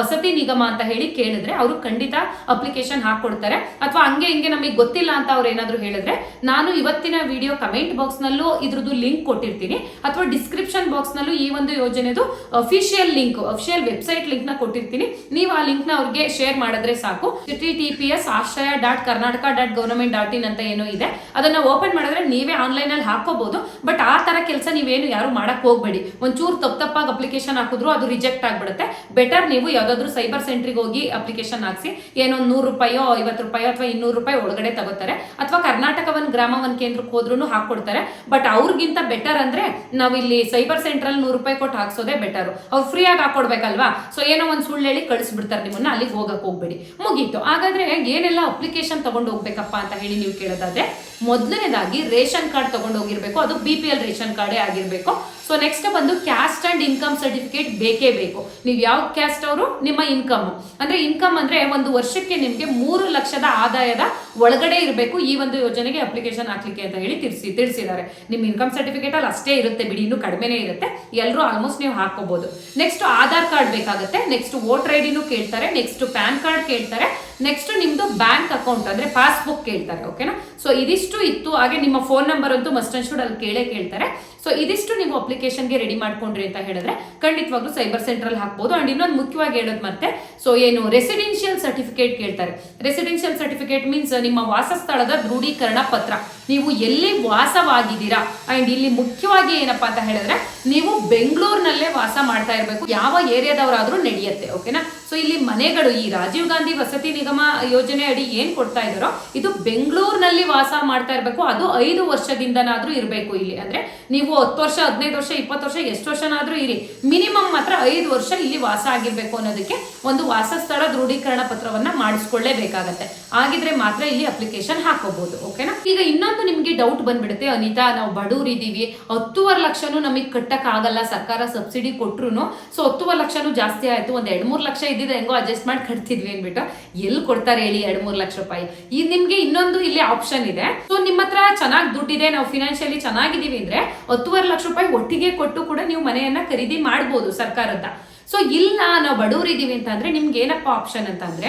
ವಸತಿ ನಿಗಮ ಅಂತ ಹೇಳಿ ಕೇಳಿದ್ರೆ ಅವರು ಖಂಡಿತ ಅಪ್ಲಿಕೇಶನ್ ಹಾಕೊಡ್ತಾರೆ ಅಥವಾ ಹಂಗೆ ಹಿಂಗೆ ನಮಗೆ ಗೊತ್ತಿಲ್ಲ ಅಂತ ಅವ್ರು ಏನಾದ್ರು ಹೇಳಿದ್ರೆ, ನಾನು ಇವತ್ತಿನ ವಿಡಿಯೋ ಕಮೆಂಟ್ ಬಾಕ್ಸ್ ನಲ್ಲೂ ಇದ್ರದ್ದು ಲಿಂಕ್ ಕೊಟ್ಟಿರ್ತೀನಿ. ಅಥವಾ ಡಿಸ್ಕ್ರಿಪ್ಷನ್ ಬಾಕ್ಸ್ ನಲ್ಲೂ ಈ ಒಂದು ಯೋಜನೆದು ಅಫಿಷಿಯಲ್ ಲಿಂಕ್ ಅಫಿಷಿಯಲ್ ವೆಬ್ಸೈಟ್ ಲಿಂಕ್ನ ಕೊಟ್ಟಿರ್ತೀನಿ. ನೀವು ಆ ಲಿಂಕ್ನ ಅವ್ರಿಗೆ ಶೇರ್ ಮಾಡಿದ್ರೆ ಸಾಕು. T T Ashraya dot Karnataka dot government dot in ಅಂತ ಏನೋ ಇದೆ. ಅದನ್ನ ಓಪನ್ ಮಾಡಿದ್ರೆ ನೀವೇ ಆನ್ಲೈನ್ ಅಲ್ಲಿ ಹಾಕೋಬಹುದು ಬಟ್ ಆ ತರ ಕೆಲಸ ನೀವೇನು ಯಾರು ಮಾಡಕ್ ಹೋಗ್ಬೇಡಿ. ಒಂಚೂರು ತಪ್ಪ ತಪ್ಪಾಗಿ ಅಪ್ಲಿಕೇಶನ್ ಹಾಕಿದ್ರು ಅದು ರಿಜೆಕ್ಟ್ ಆಗ್ಬಿಡುತ್ತೆ. ಬೆಟರ್ ನೀವು ಯಾವ್ದಾದ್ರು ಸೈಬರ್ ಸೆಂಟ್ರಿಗೆ ಹೋಗಿ ಅಪ್ಲಿಕೇಶನ್ ಹಾಕ್ಸಿ. ಏನೋ ನೂರು ರೂಪಾಯೋ, ಐವತ್ತು ರೂಪಾಯೋ ಅಥವಾ ಇನ್ನೂರು ರೂಪಾಯಿ ಒಳಗಡೆ ತಗೋತಾರೆ. ಅಥವಾ ಕರ್ನಾಟಕ ಒಂದು ಗ್ರಾಮ ಒಂದು ಕೇಂದ್ರಕ್ಕೆ ಹೋದ್ರೂ ಹಾಕೊಡ್ತಾರೆ ಬಟ್ ಅವ್ರಿಗಿಂತ ಬೆಟರ್ ಅಂದ್ರೆ ನಾವು ಇಲ್ಲಿ ಸೈಬರ್ ಸೆಂಟ್ರಲ್ಲಿ ನೂರು ರೂಪಾಯಿ ಕೊಟ್ಟು ಹಾಕ್ಸೋದೇ ಬೆಟರ್. ಅವ್ರು ಫ್ರೀ ಆಗಿ ಹಾಕೊಡ್ಬೇಕಲ್ವಾ? ಸೊ ಏನೋ ಒಂದು ಸುಳ್ಳು ಹೇಳಿ ಕಳಿಸ್ಬಿಡ್ತಾರೆ ನಿಮ್ಮನ್ನ, ಅಲ್ಲಿಗೆ ಹೋಗಕ್ಕೆ ಹೋಗ್ಬೇಡಿ. ಮುಗೀತು. ಹಾಗಾದ್ರೆ ಏನೆಲ್ಲ ಅಪ್ಲಿಕೇಶನ್ ತಗೊಂಡು ಹೋಗ್ಬೇಕಪ್ಪ ಅಂತ ಹೇಳಿ ನೀವು ಕೇಳೋದಾದ್ರೆ, ಮೊದಲನೇದಾಗಿ ರೇಷನ್ ಕಾರ್ಡ್ ತಗೊಂಡು ಹೋಗಿರ್ಬೇಕು. ಅದು ಬಿ ಪಿ ಎಲ್ ರೇಷನ್ ಕಾರ್ಡೇ ಆಗಿರ್ಬೇಕು. ಸೊ ನೆಕ್ಸ್ಟ್ ಬಂದು ಕ್ಯಾಸ್ಟ್ ಅಂಡ್ ಇನ್ಕಮ್ ಸರ್ಟಿಫಿಕೇಟ್ ಬೇಕೇ ಬೇಕು. ನೀವು ಯಾವ ಕ್ಯಾಸ್ಟ್ ಅವರು? ನಿಮ್ಮ ಇನ್ಕಮ್ ಅಂದ್ರೆ ಇನ್ಕಮ್ ಅಂದ್ರೆ ಒಂದು ವರ್ಷಕ್ಕೆ ನಿಮಗೆ ಮೂರು ಲಕ್ಷದ ಆದಾಯದ ಒಳಗಡೆ ಇರಬೇಕು ಈ ಒಂದು ಯೋಜನೆಗೆ ಅಪ್ಲಿಕೇಶನ್ ಹಾಕ್ಲಿಕ್ಕೆ ಅಂತ ಹೇಳಿ ತಿಳಿಸಿ ತಿಳಿಸಿದ್ದಾರೆ ನಿಮ್ಮ ಇನ್ಕಮ್ ಸರ್ಟಿಫಿಕೇಟ್ ಅಲ್ಲಿ ಅಷ್ಟೇ ಇರುತ್ತೆ ಬಿಡಿ. ಇನ್ನೂ ಕಡಿಮೆನೇ ಇರುತ್ತೆ. ಎಲ್ಲರೂ ಆಲ್ಮೋಸ್ಟ್ ನೀವು ಹಾಕೋಬಹುದು ನೆಕ್ಸ್ಟ್ ಆಧಾರ್ ಕಾರ್ಡ್ ಬೇಕಾಗುತ್ತೆ ನೆಕ್ಸ್ಟ್ ವೋಟರ್ ಐಡಿ ಡಿನೂ ಕೇಳ್ತಾರೆ ನೆಕ್ಸ್ಟ್ ಪ್ಯಾನ್ ಕಾರ್ಡ್ ಕೇಳ್ತಾರೆ ನೆಕ್ಸ್ಟ್ ನಿಮ್ದು ಬ್ಯಾಂಕ್ ಅಕೌಂಟ್ ಅಂದ್ರೆ ಪಾಸ್ಬುಕ್ ಕೇಳ್ತಾರೆ ಓಕೆನಾ ಸೊ ಇದಿಷ್ಟು ಇತ್ತು, ಹಾಗೆ ನಿಮ್ಮ ಫೋನ್ ನಂಬರ್ ಅಂತೂ ಮಸ್ಟ್ ಅಂಡ್ ಶುಡ್ ಅಲ್ಲಿ ಕೇಳೇ ಕೇಳ್ತಾರೆ. ಸೊ ಇದಿಷ್ಟು ನೀವು ಅಪ್ಲಿಕೇಶನ್ಗೆ ರೆಡಿ ಮಾಡ್ಕೊಂಡ್ರಿ ಅಂತ ಹೇಳಿದ್ರೆ ಖಂಡಿತವಾಗ್ಲೂ ಸೈಬರ್ ಸೆಂಟ್ರಲ್ ಹಾಕ್ಬೋದು. ಅಂಡ್ ಇನ್ನೊಂದು ಮುಖ್ಯವಾಗಿ ಹೇಳೋದು ಮತ್ತೆ ಸೊ ಏನು ರೆಸಿಡೆನ್ಷಿಯಲ್ ಸರ್ಟಿಫಿಕೇಟ್ ಕೇಳ್ತಾರೆ. ರೆಸಿಡೆನ್ಷಿಯಲ್ ಸರ್ಟಿಫಿಕೇಟ್ ಮೀನ್ಸ್ ನಿಮ್ಮ ವಾಸಸ್ಥಳದ ದೃಢೀಕರಣ ಪತ್ರ. ನೀವು ಎಲ್ಲಿ ವಾಸವಾಗಿದ್ದೀರಾ? ಅಂಡ್ ಇಲ್ಲಿ ಮುಖ್ಯವಾಗಿ ಏನಪ್ಪಾ ಅಂತ ಹೇಳಿದ್ರೆ, ನೀವು ಬೆಂಗಳೂರಿನಲ್ಲೇ ವಾಸ ಮಾಡ್ತಾ ಇರಬೇಕು. ಯಾವ ಏರಿಯಾದವರಾದ್ರೂ ನಡೆಯುತ್ತೆ ಓಕೆನಾ ಸೊ ಇಲ್ಲಿ ಮನೆಗಳು, ಈ ರಾಜೀವ್ ಗಾಂಧಿ ವಸತಿ ನಿಗಮ ಯೋಜನೆ ಅಡಿ ಏನ್ ಕೊಡ್ತಾ ಇದಾರೋ ಇದು ಬೆಂಗಳೂರಿನಲ್ಲಿ ವಾಸ ಮಾಡ್ತಾ ಇರಬೇಕು. ಅದು ಐದು ವರ್ಷದಿಂದನಾದ್ರೂ ಇರಬೇಕು ಇಲ್ಲಿ. ಅಂದ್ರೆ ನೀವು ಹತ್ತು ವರ್ಷ, ಹದಿನೈದು ವರ್ಷ, ಇಪ್ಪತ್ತು ವರ್ಷ ಎಷ್ಟು ವರ್ಷನಾದರೂ ಇರಿ. ಮಿನಿಮಮ್ ಮಾತ್ರ ಐದು ವರ್ಷ ಇಲ್ಲಿ ವಾಸ ಆಗಿರ್ಬೇಕು ಅನ್ನೋದಕ್ಕೆ ಒಂದು ವಾಸಸ್ಥಳ ದೃಢೀಕರಣ ಪತ್ರವನ್ನ ಮಾಡಿಸ್ಕೊಳ್ಳೇಬೇಕಾಗತ್ತೆ. ಆಗಿದ್ರೆ ಮಾತ್ರ ಇಲ್ಲಿ ಅಪ್ಲಿಕೇಶನ್ ಹಾಕೋಬಹುದು ಓಕೆನಾ ಈಗ ಇನ್ನೊಂದು ನಿಮಗೆ ಡೌಟ್ ಬಂದ್ಬಿಡುತ್ತೆ, ಅನಿತಾ, ನಾವು ಬಡವ್ರು ಇದೀವಿ ಹತ್ತುವರೆ ಲಕ್ಷನೂ ನಮಗೆ ಕಟ್ಟಕ್ ಆಗಲ್ಲ ಸರ್ಕಾರ ಸಬ್ಸಿಡಿ ಕೊಟ್ರು ಸೊ ಹತ್ತುವರೆ ಲಕ್ಷನೂ ಜಾಸ್ತಿ ಆಯ್ತು, ಒಂದು ಎರಡು ಮೂರು ಲಕ್ಷ ಇದ್ದಿದ್ರೆ ಹೆಂಗೋ ಅಡ್ಜಸ್ಟ್ ಮಾಡಿ ಕಟ್ತಿದ್ವಿ ಅಂದ್ಬಿಟ್ಟು ಎಲ್ಲಿ ಕೊಡ್ತಾರೆ ಹೇಳಿ ಎರಡು ಮೂರು ಲಕ್ಷ ರೂಪಾಯಿ? ಈ ನಿಮ್ಗೆ ಇನ್ನೊಂದು ಇಲ್ಲಿ ಆಪ್ಷನ್ ಇದೆ. ಸೊ ನಿಮ್ಮ ಹತ್ರ ಚೆನ್ನಾಗಿ ದುಡ್ಡಿದೆ, ನಾವು ಫಿನಾನ್ಷಿಯಲಿ ಚೆನ್ನಾಗಿದೀವಿ ಅಂದ್ರೆ ಹತ್ತುವರೆ ಲಕ್ಷ ರೂಪಾಯಿ ಒಟ್ಟಿಗೆ ಕೊಟ್ಟು ಕೂಡ ನೀವು ಮನೆಯನ್ನ ಖರೀದಿ ಮಾಡ್ಬೋದು ಸರ್ಕಾರದ. ಸೊ ಇಲ್ಲ ನಾವು ಬಡವ್ರು ಇದೀವಿ ಅಂತ ಅಂದ್ರೆ ನಿಮ್ಗೆ ಏನಪ್ಪ ಆಪ್ಷನ್ ಅಂತಂದ್ರೆ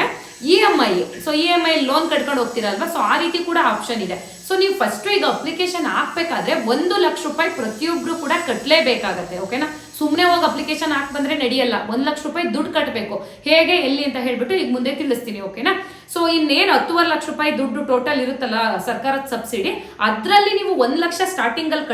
E M I so E M I loan ಕಟ್ಕೊಂಡು ಹೋಗ್ತೀರಲ್ವಾ? ಸೊ ಆ ರೀತಿ ಕೂಡ ಆಪ್ಷನ್ ಇದೆ. ಸೊ ನೀವು ಫಸ್ಟ್ ಈಗ ಅಪ್ಲಿಕೇಶನ್ ಹಾಕ್ಬೇಕಾದ್ರೆ ಒಂದು ಲಕ್ಷ ರೂಪಾಯಿ ಪ್ರತಿಯೊಬ್ರು ಕೂಡ ಕಟ್ಟಲೇಬೇಕಾಗತ್ತೆ ಓಕೆನಾ ಸುಮ್ಮನೆ ಹೋಗಿ ಅಪ್ಲಿಕೇಶನ್ ಹಾಕ್ ಬಂದ್ರೆ ನಡೆಯಲ್ಲ. ಒಂದ್ ಲಕ್ಷ ರೂಪಾಯಿ ದುಡ್ಡು ಕಟ್ಟಬೇಕು ಹೇಗೆ, ಎಲ್ಲಿ ಅಂತ ಹೇಳ್ಬಿಟ್ಟು ಈಗ ಮುಂದೆ ತಿಳಿಸ್ತೀನಿ ಓಕೆನಾ ಸೊ ಇನ್ನೇನು ಹತ್ತುವರೆ ಲಕ್ಷ ರೂಪಾಯಿ ದುಡ್ಡು ಟೋಟಲ್ ಇರುತ್ತಲ್ಲ ಸರ್ಕಾರದ ಸಬ್ಸಿಡಿ ಅದರಲ್ಲಿ ನೀವು ಒಂದು ಲಕ್ಷ ಸ್ಟಾರ್ಟಿಂಗ್ ಅಲ್ಲಿ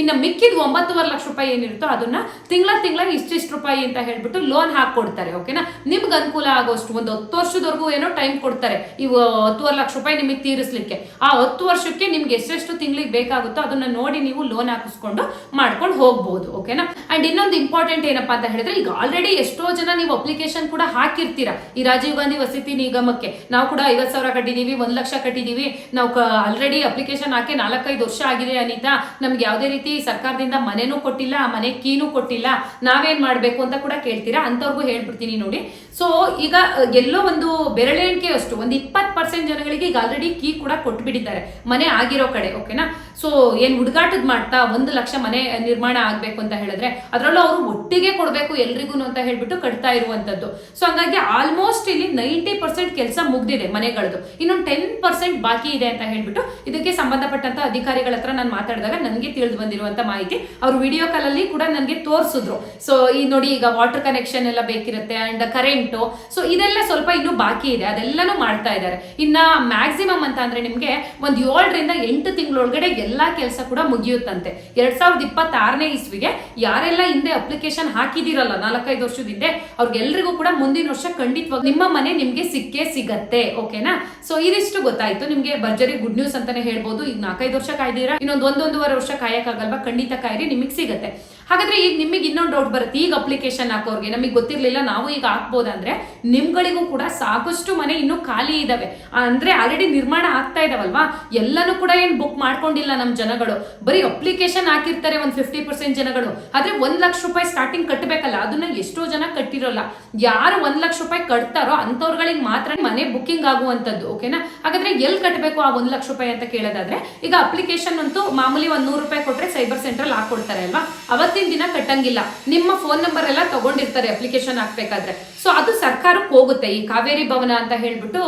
ಇನ್ನು ಮಿಕ್ಕಿದ ಒಂಬತ್ತುವರೆ ಲಕ್ಷ ರೂಪಾಯಿ ಏನಿರುತ್ತೋ ಅದನ್ನ ತಿಂಗಳ ತಿಂಗಳ ಇಷ್ಟಿಷ್ಟು ರೂಪಾಯಿ ಅಂತ ಹೇಳ್ಬಿಟ್ಟು ಲೋನ್ ಹಾಕೊಡ್ತಾರೆ ಓಕೆನಾ ನಿಮ್ಗೆ ಅನುಕೂಲ ಆಗೋಷ್ಟು ಒಂದು ಹತ್ತು ವರ್ಷದವರೆಗೂ ಏನೋ ಟೈಮ್ ಕೊಡ್ತಾರೆ ಈ ಹತ್ತುವರೆ ಲಕ್ಷ ರೂಪಾಯಿ ನಿಮಗೆ ತೀರಿಸ್ಲಿಕ್ಕೆ. ಆ ಹತ್ತು ವರ್ಷಕ್ಕೆ ನಿಮ್ಗೆ ಎಷ್ಟೆಷ್ಟು ತಿಂಗಳಿಗೆ ಬೇಕಾಗುತ್ತೋ ಅದನ್ನ ನೋಡಿ ನೀವು ಲೋನ್ ಹಾಕಿಸ್ಕೊಂಡು ಮಾಡ್ಕೊಂಡು ಹೋಗ್ಬೋದು ಓಕೆನಾ ಅಂಡ್ ಇನ್ನೊಂದು ಇಂಪಾರ್ಟೆಂಟ್ ಏನಪ್ಪಾ ಅಂತ ಹೇಳಿದ್ರೆ, ಈಗ ಆಲ್ರೆಡಿ ಎಷ್ಟೋ ಜನ ನೀವು ಅಪ್ಲಿಕೇಶನ್ ಕೂಡ ಹಾಕಿರ್ತೀರಾ ಈ ರಾಜೀವ್ ಗಾಂಧಿ ವಸತಿ ನಿಗಮಕ್ಕೆ. ನಾವು ಕೂಡ ಐವತ್ತು ಸಾವಿರ ಕಟ್ಟಿದೀವಿ, ಒಂದು ಲಕ್ಷ ಕಟ್ಟಿದೀವಿ. ನಾವು ಆಲ್ರೆಡಿ ಅಪ್ಲಿಕೇಶನ್ ಹಾಕಿ ನಾಲ್ಕೈದು ವರ್ಷ ಆಗಿದೆ ಅನಿತಾ. ನಮ್ಗೆ ಯಾವುದೇ ರೀತಿ ಸರ್ಕಾರದಿಂದ ಮನೆನೂ ಕೊಟ್ಟಿಲ್ಲ ಆ ಮನೆ ಕೀನೂ ಕೊಟ್ಟಿಲ್ಲ. ನಾವೇನ್ ಮಾಡ್ಬೇಕು ಅಂತ ಕೂಡ ಕೇಳ್ತೀರಾ? ಅಂಥವ್ರಿಗೂ ಹೇಳ್ಬಿಡ್ತೀನಿ ನೋಡಿ. ಸೊ ಈಗ ಎಲ್ಲೋ ಒಂದು ಬೆರಳೆಣಿಕೆ ಅಷ್ಟು, ಒಂದು ಇಪ್ಪತ್ತು ಪರ್ಸೆಂಟ್ ಜನಗಳಿಗೆ ಈಗ ಆಲ್ರೆಡಿ ಕೀ ಕೂಡ ಕೊಟ್ಬಿಟ್ಟಿದ್ದಾರೆ. ಮನೆ ಆಗಿರೋ ಕಡೆ ಓಕೆನಾ ಸೊ ಏನ್ ಹುಡುಗಾಟದ್ ಮಾಡ್ತಾ ಒಂದು ಲಕ್ಷ ಮನೆ ನಿರ್ಮಾಣ ಆಗ್ಬೇಕು ಅಂತ ಹೇಳಿದ್ರೆ, ಅದರಲ್ಲೂ ಅವರು ಒಟ್ಟಿಗೆ ಕೊಡ್ಬೇಕು ಎಲ್ರಿಗೂ ಅಂತ ಹೇಳ್ಬಿಟ್ಟು ಕಟ್ತಾ ಇರುವಂತದ್ದು. ಸೊ ಹಂಗಾಗಿ ಆಲ್ಮೋಸ್ಟ್ ಇಲ್ಲಿ ನೈಂಟಿ ಪರ್ಸೆಂಟ್ ಕೆಲಸ ಮುಗ್ದಿದೆ ಮನೆಗಳದ್ದು ಇನ್ನೊಂದು ಟೆನ್ ಪರ್ಸೆಂಟ್ ಬಾಕಿ ಇದೆ ಅಂತ ಹೇಳ್ಬಿಟ್ಟು ಇದಕ್ಕೆ ಸಂಬಂಧಪಟ್ಟಂತ ಅಧಿಕಾರಿಗಳ ಹತ್ರ ನಾನು ಮಾತಾಡಿದಾಗ ನನಗೆ ತಿಳಿದು ಬಂದಿರುವಂತ ಮಾಹಿತಿ ಅವರು ವಿಡಿಯೋ ಕಾಲಲ್ಲಿ ಕೂಡ ನನಗೆ ತೋರಿಸಿದ್ರು. ಸೊ ಈ ನೋಡಿ ಈಗ ವಾಟರ್ ಕನೆಕ್ಷನ್ ಎಲ್ಲ ಬೇಕಿರುತ್ತೆ ಅಂಡ್ ಕರೆಂಟು ಸೊ ಇದೆಲ್ಲ ಸ್ವಲ್ಪ ಇನ್ನೂ ಬಾಕಿ ಇದೆ. ಅದೆಲ್ಲನೂ ಮಾಡ್ತಾ ಇದ್ದಾರೆ. ಇನ್ನ ಮ್ಯಾಕ್ಸಿಮಮ್ ಅಂತ ಅಂದ್ರೆ ನಿಮ್ಗೆ ಒಂದ್ ಏಳರಿಂದ ಎಂಟು ತಿಂಗಳೊಳಗಡೆ ಎಲ್ಲಾ ಕೆಲಸ ಕೂಡ ಮುಗಿಯುತ್ತಂತೆ. ಎರಡ್ ಸಾವಿರದ ಇಪ್ಪತ್ತಾರನೇ ಇಸ್ವಿಗೆ ಯಾರೆಲ್ಲ ಹಿಂದೆ ಅಪ್ಲಿಕೇಶನ್ ಹಾಕಿದಿರಲ್ಲ ನಾಲ್ಕೈದು ವರ್ಷದ ಹಿಂದೆ, ಅವ್ರಿಗೆಲ್ರಿಗೂ ಕೂಡ ಮುಂದಿನ ವರ್ಷ ಖಂಡಿತವಾಗಿ ನಿಮ್ಮ ಮನೆ ನಿಮ್ಗೆ ಸಿಕ್ಕೇ ಸಿಗತ್ತೆ, ಓಕೆನಾ? ಸೊ ಇದಿಷ್ಟು ಗೊತ್ತಾಯ್ತು. ನಿಮ್ಗೆ ಭರ್ಜರಿ ಗುಡ್ ನ್ಯೂಸ್ ಅಂತಾನೆ ಹೇಳ್ಬೋದು. ಈಗ ನಾಲ್ಕೈದು ವರ್ಷ ಕಾಯ್ದಿರಾ? ಇನ್ನೊಂದು ಒಂದೊಂದೂವರೆ ವರ್ಷ ಕಾಯಕ್ಕಾಗಲ್ವಾ? ಖಂಡಿತ ಕಾಯಿರಿ, ನಿಮಗೆ ಸಿಗತ್ತೆ. ಹಾಗಾದ್ರೆ ಈಗ ನಿಮಗೆ ಇನ್ನೊಂದು ಡೌಟ್ ಬರುತ್ತೆ. ಈಗ ಅಪ್ಲಿಕೇಶನ್ ಹಾಕೋರ್ಗೆ ನಮಗೆ ಗೊತ್ತಿರಲಿಲ್ಲ, ನಾವು ಈಗ ಹಾಕ್ಬೋದಂದ್ರೆ ನಿಮ್ಗಳಿಗೂ ಕೂಡ ಸಾಕಷ್ಟು ಮನೆ ಇನ್ನೂ ಖಾಲಿ ಇದಾವೆ. ಅಂದ್ರೆ ಆಲ್ರೆಡಿ ನಿರ್ಮಾಣ ಆಗ್ತಾ ಇದಾವಲ್ವಾ? ಎಲ್ಲನೂ ಕೂಡ ಏನು ಬುಕ್ ಮಾಡ್ಕೊಂಡಿಲ್ಲ ನಮ್ಮ ಜನಗಳು. ಬರೀ ಅಪ್ಲಿಕೇಶನ್ ಹಾಕಿರ್ತಾರೆ ಒಂದು ಫಿಫ್ಟಿ ಪರ್ಸೆಂಟ್ ಜನಗಳು. ಆದ್ರೆ ಒಂದ್ ಲಕ್ಷ ರೂಪಾಯಿ ಸ್ಟಾರ್ಟಿಂಗ್ ಕಟ್ಟಬೇಕಲ್ಲ ಅದನ್ನ ಎಷ್ಟೋ ಜನ ಕಟ್ಟಿರೋಲ್ಲ. ಯಾರು ಒಂದ್ ಲಕ್ಷ ರೂಪಾಯಿ ಕಟ್ತಾರೋ ಅಂತವ್ರಗಳಿಗೆ ಮಾತ್ರ ಮನೆ ಬುಕ್ಕಿಂಗ್ ಆಗುವಂತದ್ದು ಓಕೆನಾ ಹಾಗಾದ್ರೆ ಎಲ್ಲಿ ಕಟ್ಟಬೇಕು ಆ ಒಂದ್ ಲಕ್ಷ ರೂಪಾಯಿ ಅಂತ ಕೇಳೋದಾದ್ರೆ, ಈಗ ಅಪ್ಲಿಕೇಶನ್ ಅಂತೂ ಮಾಮೂಲಿ ಒಂದ್ ನೂರು ರೂಪಾಯಿ ಕೊಟ್ರೆ ಸೈಬರ್ ಸೆಂಟ್ರಲ್ ಹಾಕೊಡ್ತಾರೆ ಅಲ್ವಾ? ಅವತ್ತಿನ ದಿನ ಕಟ್ಟಂಗಿಲ್ಲ. ನಿಮ್ಮ ಫೋನ್ ನಂಬರ್ ಎಲ್ಲ ತಗೊಂಡಿರ್ತಾರೆ ಅಪ್ಲಿಕೇಶನ್ ಹಾಕ್ಬೇಕಾದ್ರೆ. ಸೊ ಅದು ಸರ್ಕಾರಕ್ಕೆ ಹೋಗುತ್ತೆ. ಈ ಕಾವೇರಿ ಭವನ ಅಂತ ಹೇಳ್ಬಿಟ್ಟು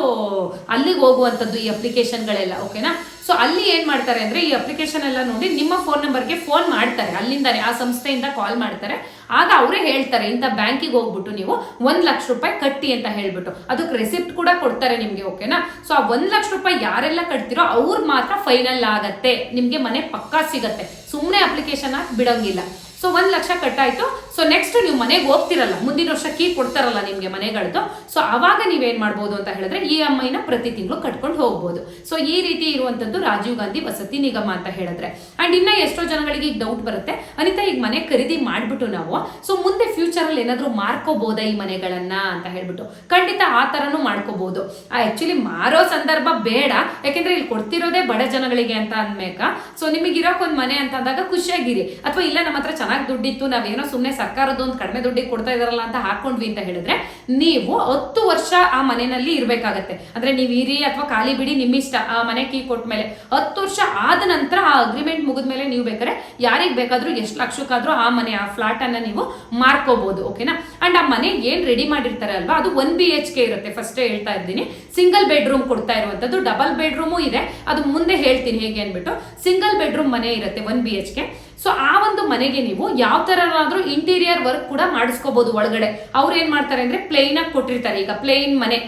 ಅಲ್ಲಿಗೆ ಹೋಗುವಂಥದ್ದು ಈ ಅಪ್ಲಿಕೇಶನ್ಗಳೆಲ್ಲ ಓಕೆನಾ ಸೊ ಅಲ್ಲಿ ಏನು ಮಾಡ್ತಾರೆ ಅಂದ್ರೆ ಈ ಅಪ್ಲಿಕೇಶನ್ ಎಲ್ಲ ನೋಡಿ ನಿಮ್ಮ ಫೋನ್ ನಂಬರ್ಗೆ ಫೋನ್ ಮಾಡ್ತಾರೆ. ಅಲ್ಲಿಂದಾನೆ, ಆ ಸಂಸ್ಥೆಯಿಂದ ಕಾಲ್ ಮಾಡ್ತಾರೆ. ಆಗ ಅವರೇ ಹೇಳ್ತಾರೆ, ಇಂಥ ಬ್ಯಾಂಕಿಗೆ ಹೋಗ್ಬಿಟ್ಟು ನೀವು ಒಂದು ಲಕ್ಷ ರೂಪಾಯಿ ಕಟ್ಟಿ ಅಂತ ಹೇಳ್ಬಿಟ್ಟು. ಅದಕ್ಕೆ ರೆಸಿಪ್ಟ್ ಕೂಡ ಕೊಡ್ತಾರೆ ನಿಮಗೆ ಓಕೆನಾ ಸೊ ಆ ಒಂದು ಲಕ್ಷ ರೂಪಾಯಿ ಯಾರೆಲ್ಲ ಕಟ್ತಿರೋ ಅವ್ರು ಮಾತ್ರ ಫೈನಲ್ ಆಗತ್ತೆ. ನಿಮಗೆ ಮನೆ ಪಕ್ಕಾ ಸಿಗತ್ತೆ. ಸುಮ್ಮನೆ ಅಪ್ಲಿಕೇಶನ್ ಹಾಕಿ ಬಿಡಂಗಿಲ್ಲ. ಸೊ ಒಂದ್ ಲಕ್ಷ ಕಟ್ಟಾಯ್ತು. ಸೊ ನೆಕ್ಸ್ಟ್ ನೀವು ಮನೆಗೆ ಹೋಗ್ತಿರಲ್ಲ. ಮುಂದಿನ ವರ್ಷ ಕೀ ಕೊಡ್ತಾರಲ್ಲ ನಿಮ್ಗೆ ಮನೆಗಳದ್ದು ಸೊ ಅವಾಗ ನೀವೇನ್ ಮಾಡ್ಬೋದು ಅಂತ ಹೇಳಿದ್ರೆ ಇ ಎಂ ಐನ ಪ್ರತಿ ತಿಂಗಳು ಕಟ್ಕೊಂಡು ಹೋಗ್ಬೋದು. ಸೊ ಈ ರೀತಿ ಇರುವಂತದ್ದು ರಾಜೀವ್ ಗಾಂಧಿ ವಸತಿ ನಿಗಮ ಅಂತ ಹೇಳಿದ್ರೆ. ಅಂಡ್ ಇನ್ನ ಎಷ್ಟೋ ಜನಗಳಿಗೆ ಈಗ ಡೌಟ್ ಬರುತ್ತೆ. ಅನಿತಾ, ಈಗ ಮನೆ ಖರೀದಿ ಮಾಡಿಬಿಟ್ಟು ನಾವು ಸೊ ಮುಂದೆ ಫ್ಯೂಚರ್ ಅಲ್ಲಿ ಮಾರ್ಕೋಬೋದಾ ಮಾರ್ಕೋಬಹುದಾ ಈ ಮನೆಗಳನ್ನ ಅಂತ ಹೇಳ್ಬಿಟ್ಟು. ಖಂಡಿತ ಆ ತರನು ಮಾಡ್ಕೋಬಹುದು ಆಕ್ಚುಲಿ ಮಾರೋ ಸಂದರ್ಭ ಬೇಡ. ಯಾಕೆಂದ್ರೆ ಇಲ್ಲಿ ಕೊಡ್ತಿರೋದೇ ಬಡ ಜನಗಳಿಗೆ ಅಂತ ಅನ್ಬೇಕ ಸೊ ನಿಮಗೆ ಇರೋಕೊಂದ್ ಮನೆ ಅಂತ ಅಂದಾಗ ಖುಷಿಯಾಗಿರಿ. ಅಥವಾ ಇಲ್ಲ ನಮ್ಮ ಹತ್ರ ದುಡ್ಡಿತ್ತು, ನಾವೇನೋ ಸುಮ್ಮನೆ ಸರ್ಕಾರದ ಒಂದು ಕಡಿಮೆ ದುಡ್ಡಿಗೆ ಕೊಡ್ತಾ ಇದಾರಲ್ಲ ಅಂತ ಹಾಕೊಂಡ್ವಿ ಅಂತ ಹೇಳಿದ್ರೆ, ನೀವು ಹತ್ತು ವರ್ಷ ಆ ಮನೆಯಲ್ಲಿ ಇರಬೇಕಾಗತ್ತೆ. ಅಂದ್ರೆ ನೀವು ಇರಿ ಅಥವಾ ಖಾಲಿ ಬಿಡಿ ನಿಮ್ಮ ಇಷ್ಟ ಆ ಮನೆ ಕೀ ಕೊಟ್ಮೇಲೆ ಹತ್ತು ವರ್ಷ ಆದ ನಂತರ ಆ ಅಗ್ರಿಮೆಂಟ್ ಮುಗಿದ ಮೇಲೆ ನೀವು ಬೇಕಾದ್ರೆ ಯಾರಿಗೆ ಬೇಕಾದ್ರೂ ಎಷ್ಟು ಲಕ್ಷಕ್ಕಾದ್ರೂ ಆ ಮನೆ, ಆ ಫ್ಲಾಟ್ ಅನ್ನ ನೀವು ಮಾರ್ಕೋಬಹುದು ಓಕೆನಾ ಅಂಡ್ ಆ ಮನೆ ಏನ್ ರೆಡಿ ಮಾಡಿರ್ತಾರೆ ಅಲ್ವಾ? ಅದು ಒನ್ ಬಿ ಎಚ್ ಕೆ ಇರುತ್ತೆ. ಫಸ್ಟ್ ಹೇಳ್ತಾ ಇದ್ದೀನಿ. ಸಿಂಗಲ್ ಬೆಡ್ರೂಮ್ ಕೊಡ್ತಾ ಇರುವಂತದ್ದು ಡಬಲ್ ಬೆಡ್ರೂಮು ಇದೆ. ಅದು ಮುಂದೆ ಹೇಳ್ತೀನಿ ಹೇಗೆ ಅನ್ಬಿಟ್ಟು ಸಿಂಗಲ್ ಬೆಡ್ರೂಮ್ ಮನೆ ಇರುತ್ತೆ one B H K so ಆ ಒಂದು ಮನೆಗೆ ನೀವು ಯಾವ ಥರನಾದರೂ ಇಂಟೀರಿಯರ್ ವರ್ಕ್ ಕೂಡ ಮಾಡಿಸ್ಕೋಬಹುದು ಒಳಗಡೆ. ಅವ್ರು ಏನು ಮಾಡ್ತಾರೆ ಅಂದ್ರೆ ಪ್ಲೇನ್ ಆಗಿ ಕೊಟ್ಟಿರ್ತಾರೆ. ಈಗ ಪ್ಲೇನ್ ಮನೆ